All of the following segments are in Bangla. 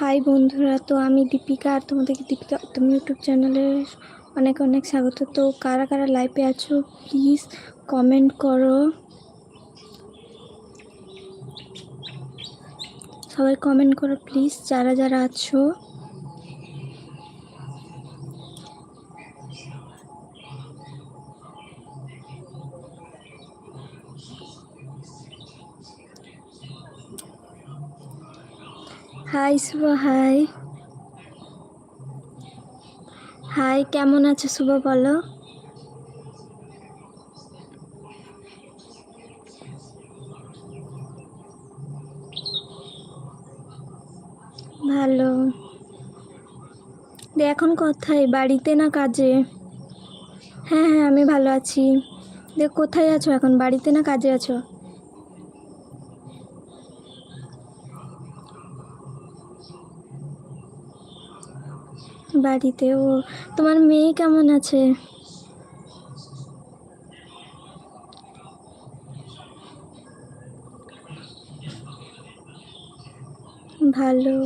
হাই বন্ধুরা, তো আমি দীপিকা আর তোমাদেরকে দীপিকা তুমি ইউটিউব চ্যানেলে অনেক অনেক স্বাগত। তো কারা কারা লাইভে আছো প্লিজ কমেন্ট করো। সবাই কমেন্ট করো প্লিজ যারা যারা আছো। হাই শুভ হাই হাই কেমন আছো শুভ বলো? ভালো। দিয়ে এখন কোথায়? বাড়িতে না কাজে? হ্যাঁ হ্যাঁ আমি ভালো আছি। দিয়ে কোথায় আছো এখন? বাড়িতে না কাজে আছো? বাড়িতে ও তোমার মেয়ে কেমন আছে? ভালো।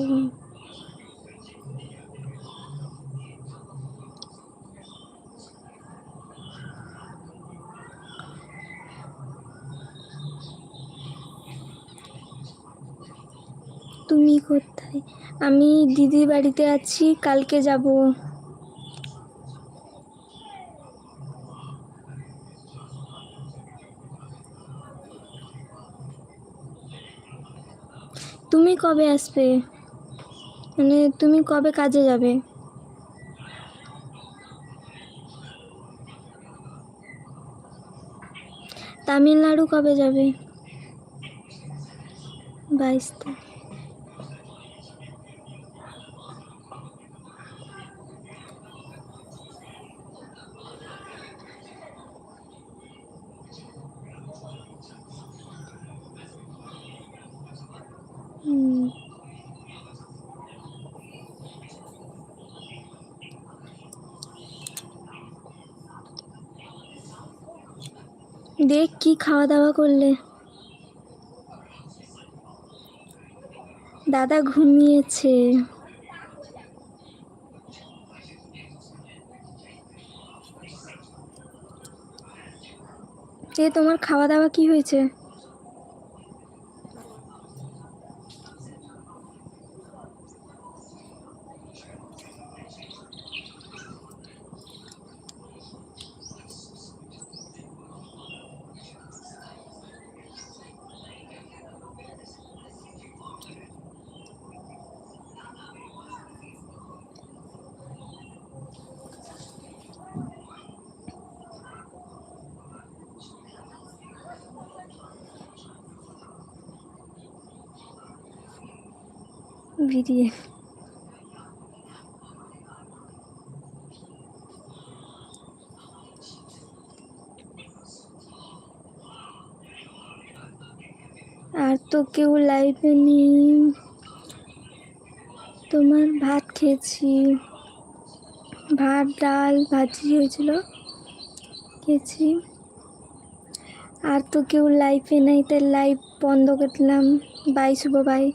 তুমি কোথায়? আমি দিদির বাড়িতে আছি, কালকে যাব। তুমি কবে আসবে? মানে তুমি কবে কাজে যাবে? তামিলনাড়ু কবে যাবে? বাইশ তারিখ। দেখ কি খাওয়া দাওয়া করলে? দাদা ঘুমিয়েছে। এ তোমার খাওয়া দাওয়া কি হয়েছে? বিরিয়ানি আর তো কেউ লাইভে নেই। তোমার ভাত খেয়েছি। ভাত, ডাল, ভাজি হয়েছিল। খেয়েছি। আর তো কেউ লাইভে নেই, তাই লাইভ বন্ধ করলাম। By Shubho by